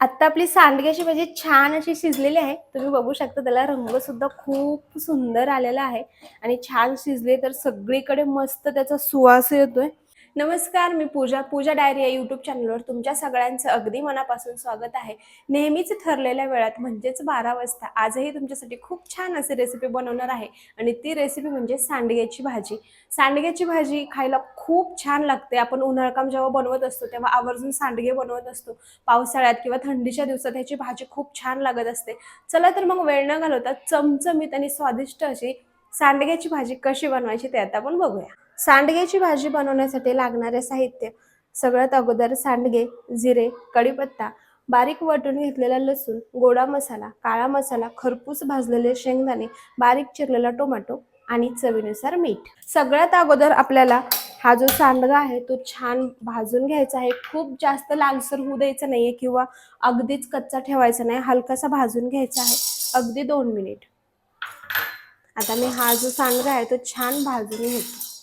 आत्ता आपली सांडग्याची भाजी म्हणजे छान अशी शिजलेली आहे. तुम्ही बघू शकता त्याला रंग सुद्धा खूप सुंदर आलेला आहे. आणि छान शिजले तर सगळीकडे मस्त त्याचा सुवास येतोय. नमस्कार मी पूजा पूजा डायरी या यूट्यूब चॅनलवर तुमच्या सगळ्यांचं अगदी मनापासून स्वागत आहे. नेहमीच ठरलेल्या वेळात म्हणजेच बारा वाजता आजही तुमच्यासाठी खूप छान अशी रेसिपी बनवणार आहे आणि ती रेसिपी म्हणजे सांडग्याची भाजी. सांडग्याची भाजी खायला खूप छान लागते. आपण उन्हाळकाम जेव्हा बनवत असतो तेव्हा आवर्जून सांडगे बनवत असतो. पावसाळ्यात किंवा थंडीच्या दिवसात ह्याची भाजी खूप छान लागत असते. चला तर मग वेळ न घालवता चमचमीत आणि स्वादिष्ट अशी सांडग्याची भाजी कशी बनवायची ते आता आपण बघूया. सांडगेची भाजी बनवण्यासाठी लागणारे साहित्य. सगळ्यात अगोदर सांडगे जिरे कढीपत्ता बारीक वाटून घेतलेला लसूण गोडा मसाला काळा मसाला खरपूस भाजलेले शेंगदाणे बारीक चिरलेला टोमॅटो आणि चवीनुसार मीठ. सगळ्यात अगोदर आपल्याला हा जो सांडगा आहे तो छान भाजून घ्यायचा आहे. खूप जास्त लालसर होऊ द्यायचा नाहीये किंवा अगदीच कच्चा ठेवायचा नाही. हलकासा भाजून घ्यायचा आहे. अगदी दोन मिनिट. आता मी हा जो सांडगा आहे तो छान भाजून घेतो.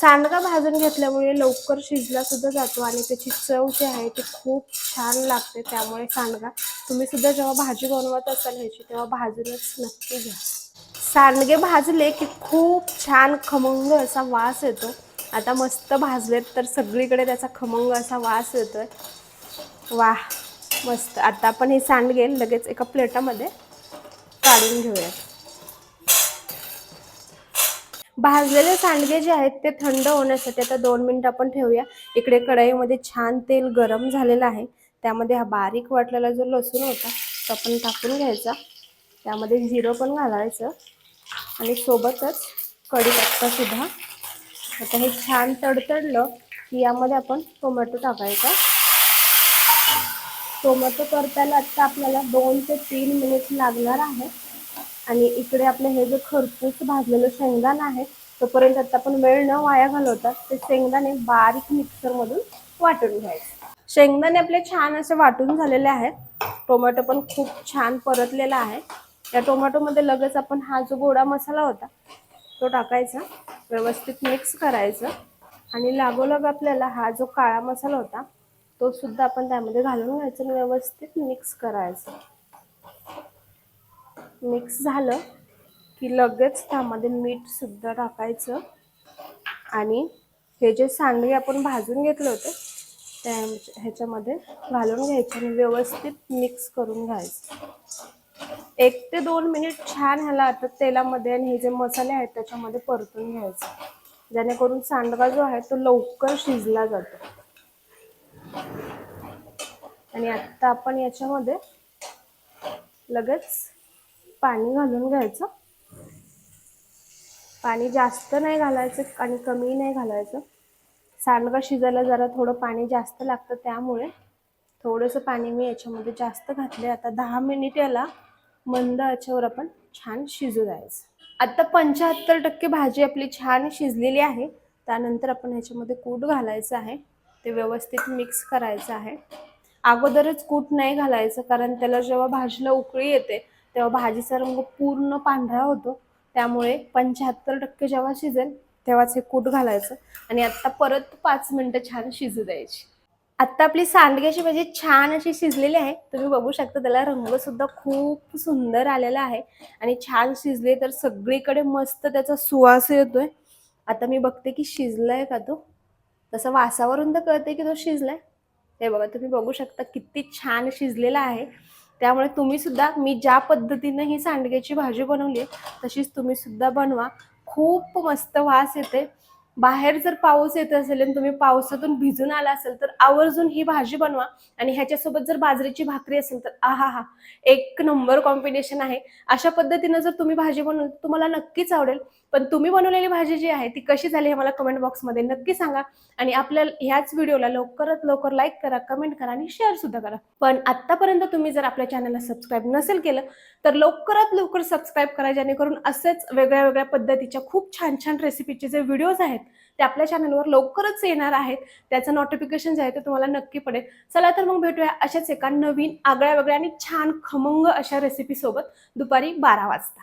सांडगा भाजून घेतल्यामुळे लवकर शिजला सुद्धा जातो आणि त्याची चव जी आहे ती खूप छान लागते. त्यामुळे सांडगा तुम्ही सुद्धा जेव्हा भाजी बनवत असाल ह्याची तेव्हा भाजूनच नक्की घ्या. सांडगे भाजले की खूप छान खमंग असा वास येतो. आता मस्त भाजलेत तर सगळीकडे त्याचा खमंग असा वास येतोय. वा मस्त. आता आपण हे सांडगे लगेच एका प्लेटामध्ये काढून घेऊयात. भाजलेले सांडगे जे आहेत ते थंड होण्यासाठी आता दोन मिनिटं आपण ठेवूया. इकडे कढईमध्ये छान तेल गरम झालेलं आहे. त्यामध्ये हा बारीक वाटलेला जो लसूण होता तो आपण टाकून घ्यायचा. त्यामध्ये जिरं पण घालायचं. आणि सोबतच कढीपत्ता सुद्धा. आता हे छान तडतडलं की यामध्ये आपण टोमॅटो टाकायचा. टोमॅटो करताना आता आपल्याला दोन ते तीन मिनिट लागणार आहे. आणि इकडे आपलं हे जे खरपूस भाजलेलं शेंगदाणा आहे तोपर्यंत आता आपण वेळ न वाया घालवता ते शेंगदाणे बारीक मिक्सरमधून वाटून घ्यायचे. शेंगदाणे आपले छान असे वाटून झालेले आहेत. टोमॅटो पण खूप छान परतलेला आहे. या टोमॅटोमध्ये लगेच आपण हा जो गोडा मसाला होता तो टाकायचा व्यवस्थित मिक्स करायचं आणि लागोलाग आपल्याला हा जो काळा मसाला होता तो सुद्धा आपण त्यामध्ये घालून घ्यायचा आणि व्यवस्थित मिक्स करायचं. मिक्स झालं की लगेच त्यामध्ये मीठ सुद्धा टाकायचं. आणि हे जे सांडगे आपण भाजून घेतले होते त्या ह्याच्यामध्ये घालून घ्यायचे आणि व्यवस्थित मिक्स करून घ्यायचं. एक ते दोन मिनिट छान ह्याला आता तेलामध्ये आणि हे जे मसाले आहेत त्याच्यामध्ये परतून घ्यायचं. जेणेकरून सांडगा जो आहे तो लवकर शिजला जातो. आणि आता आपण याच्यामध्ये लगेच पाणी घालून घ्यायचं. पाणी जास्त नाही घालायचं आणि कमी नाही घालायचं. सांडगा शिजायला जरा थोडं पाणी जास्त लागतं त्यामुळे थोडंसं पाणी मी याच्यामध्ये जास्त घातले आता दहा मिनिट याला मंद याच्यावर आपण छान शिजू द्यायचं. आता पंच्याहत्तर टक्के भाजी आपली छान शिजलेली आहे. त्यानंतर आपण ह्याच्यामध्ये कूट घालायचं आहे. ते व्यवस्थित मिक्स करायचं आहे. अगोदरच कूट नाही घालायचं कारण त्याला जेव्हा भाजीला उकळी येते तेव्हा भाजीचा रंग पूर्ण पांढरा होतो. त्यामुळे पंच्याहत्तर टक्के जेव्हा शिजेल तेव्हाच हे कूट घालायचं. आणि आत्ता परत पाच मिनटं छान शिजू द्यायची. आत्ता आपली सांडग्याची भाजी म्हणजे छान अशी शिजलेली आहे. तुम्ही बघू शकता त्याला रंगसुद्धा खूप सुंदर आलेला आहे. आणि छान शिजले तर सगळीकडे मस्त त्याचा सुवास येतोय. आता मी बघते की शिजलाय का तो. तसं वासावरून तर कळते की तो शिजलाय. हे बघा तुम्ही बघू शकता किती छान शिजलेला आहे. त्यामुळे तुम्ही सुद्धा मी ज्या पद्धतीनं ही सांडग्याची भाजी बनवली आहे तशीच तुम्ही सुद्धा बनवा. खूप मस्त वास येते. बाहेर जर पाऊस येत असेल आणि तुम्ही पावसातून भिजून आला असेल तर आवर्जून ही भाजी बनवा. आणि ह्याच्यासोबत जर बाजरीची भाकरी असेल तर आहा हा एक नंबर कॉम्बिनेशन आहे. अशा पद्धतीनं जर तुम्ही भाजी बनवली तुम्हाला नक्कीच आवडेल. पण तुम्ही बनवलेली भाजी जी आहे ती कशी झाली हे मला कमेंट बॉक्समध्ये नक्की सांगा. आणि आपल्या ह्याच व्हिडिओला लवकरात लवकर लाईक करा कमेंट करा आणि शेअर सुद्धा करा. पण आत्तापर्यंत तुम्ही जर आपल्या चॅनलला सबस्क्राईब नसेल केलं तर लवकरात लवकर सबस्क्राईब करा जेणेकरून असेच वेगळ्या वेगळ्या पद्धतीच्या खूप छान छान रेसिपीचे जे व्हिडिओज आहेत ते आपल्या चॅनलवर लवकरच येणार आहेत. त्याचं नोटिफिकेशन जे आहे ते तुम्हाला नक्की पडेल. चला तर मग भेटूया अशाच एका नवीन आगळ्या वेगळ्या आणि छान खमंग अशा रेसिपीसोबत दुपारी बारा वाजता.